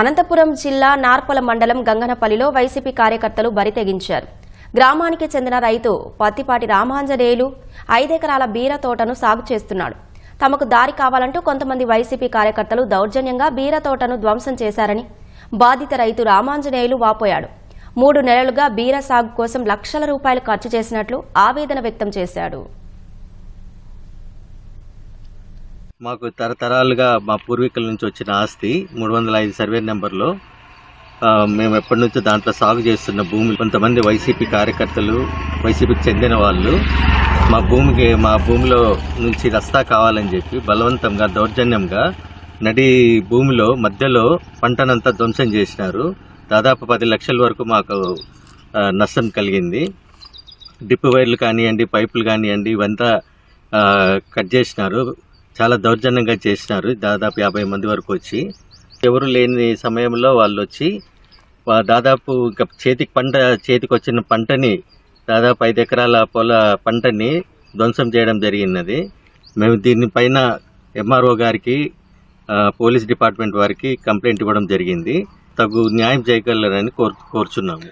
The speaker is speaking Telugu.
అనంతపురం జిల్లా నార్పల మండలం గంగనపల్లిలో వైసీపీ కార్యకర్తలు బరితెగించారు. గ్రామానికి చెందిన రైతు పత్తిపాటి రామాంజనేయులు ఐదెకరాల బీర తోటను సాగు చేస్తున్నాడు. తమకు దారి కావాలంటూ కొంతమంది వైసీపీ కార్యకర్తలు దౌర్జన్యంగా బీర తోటను ధ్వంసం చేశారని బాధిత రైతు రామాంజనేయులు వాపోయాడు. మూడు నెలలుగా బీర సాగు కోసం లక్షల రూపాయలు ఖర్చు చేసినట్లు ఆవేదన వ్యక్తం చేశాడు. మాకు తరతరాలుగా మా పూర్వీకుల నుంచి వచ్చిన ఆస్తి మూడు వందల ఐదు సర్వే నెంబర్లో. మేము ఎప్పటి నుంచో దాంట్లో సాగు చేస్తున్న భూమి. కొంతమంది వైసీపీ కార్యకర్తలు వైసీపీకి చెందిన వాళ్ళు మా భూమికి మా భూమిలో నుంచి రస్తా కావాలని చెప్పి బలవంతంగా దౌర్జన్యంగా నడి భూమిలో మధ్యలో పంటనంతా ధ్వంసం చేసినారు. దాదాపు పది లక్షల వరకు మాకు నష్టం కలిగింది. డిప్ వైర్లు కానివ్వండి పైపులు కానివ్వండి ఇవంతా కట్ చేసినారు. చాలా దౌర్జన్యంగా చేసినారు. దాదాపు యాభై మంది వరకు వచ్చి. ఎవరు లేని సమయంలో వాళ్ళు వచ్చి దాదాపు ఇంకా చేతికి పంట చేతికి వచ్చిన పంటని దాదాపు ఐదు ఎకరాల పొల పంటని ధ్వంసం చేయడం జరిగినది. మేము దీనిపైన ఎంఆర్ఓ గారికి పోలీస్ డిపార్ట్మెంట్ వారికి కంప్లైంట్ ఇవ్వడం జరిగింది. తగు న్యాయం చేయగలరని కోరు కోరుచున్నాము.